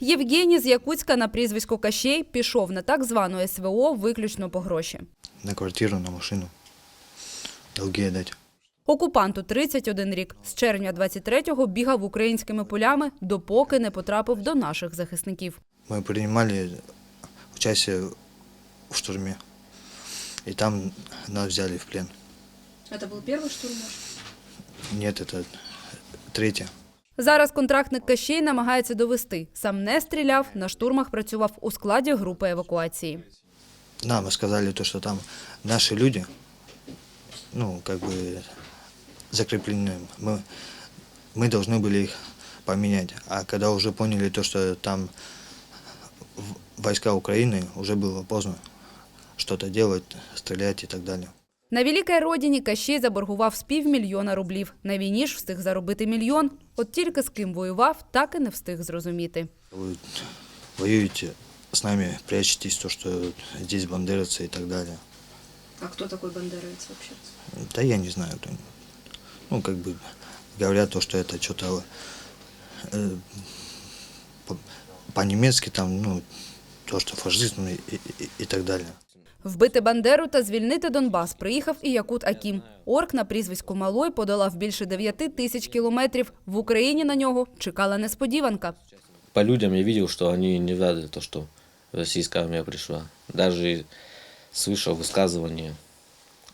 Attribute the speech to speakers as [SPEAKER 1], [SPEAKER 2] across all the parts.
[SPEAKER 1] Євгеній з Якутська на прізвисько Кащей пішов на так звану СВО виключно по гроші.
[SPEAKER 2] На квартиру, на машину. Долги отдать.
[SPEAKER 1] Окупанту 31 рік. З червня 23-го бігав українськими полями, допоки не потрапив до наших захисників.
[SPEAKER 2] Мы принимали участие в штурме. И там нас взяли в плен.
[SPEAKER 1] Це був перший штурм?
[SPEAKER 2] Нет, это третье.
[SPEAKER 1] Зараз контрактник Кащей намагається довести. Сам не стріляв, на штурмах працював у складі групи евакуації.
[SPEAKER 2] Нам сказали то, что там наши люди, ну, как бы закреплены. Мы, мы должны были их поменять. А когда уже поняли то, что там в- войска Украины, уже было поздно что-то делать, стрелять и так далее.
[SPEAKER 1] На великій родині Кащей заборгував з півмільйона рублів. На війні ж встиг заробити мільйон. От тільки з ким воював, так і не встиг зрозуміти.
[SPEAKER 2] Вы воюете с нами, прячетесь, то, что здесь бандеровцы и так далее.
[SPEAKER 1] А хто такий бандеровець взагалі?
[SPEAKER 2] Да я не знаю. кто- Ну, как бы говорят то, что это что-то э, по- по-немецки там, ну, то, что фашизм и, и- и- и так далее.
[SPEAKER 1] Вбити Бандеру та звільнити Донбас приїхав і Якут Акім. Орк на прізвиську Малой подолав більше 9 тисяч кілометрів. В Україні на нього чекала несподіванка.
[SPEAKER 3] По людям я видел, что они не рады, то, что российская армия пришла. Даже и слышал высказывания,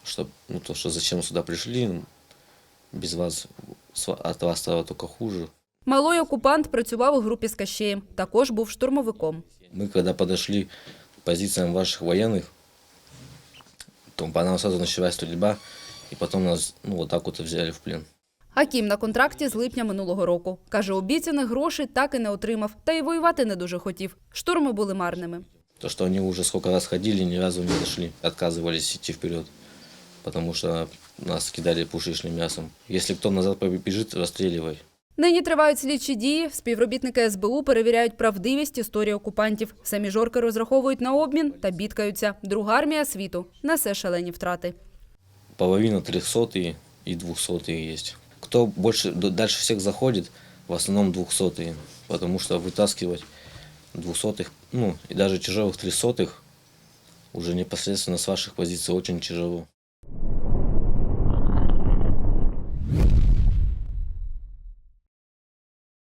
[SPEAKER 3] что, ну, то, что зачем сюда пришли, без вас, с- от вас стало только хуже.
[SPEAKER 1] Малой окупант працював у групі з Кащеєм. Також був штурмовиком.
[SPEAKER 3] Мы когда подошли к позициям ваших военных, то по нам сразу началась стрельба, и потом нас ну, вот так вот взяли в плен.
[SPEAKER 1] Акім на контракті з липня минулого року. Каже, обіцяних грошей так і не отримав, та й воювати не дуже хотів. Штурми були марними.
[SPEAKER 3] То, что они уже сколько раз ходили, ни разу не дошли. Отказывались идти вперед, потому что нас кидали пушечным мясом. Если кто назад побежит, расстреливай.
[SPEAKER 1] Нині тривають слідчі дії. Співробітники СБУ перевіряють правдивість історії окупантів. Самі жорки розраховують на обмін та бідкаються. Друга армія світу несе шалені втрати.
[SPEAKER 3] Половина трехсотые и двухсотые есть. Кто больше, д- дальше всех заходит, в основном двухсотые, потому что вытаскивать двухсотых, ну и даже тяжелых трехсотых уже непосредственно с ваших позиций очень тяжело.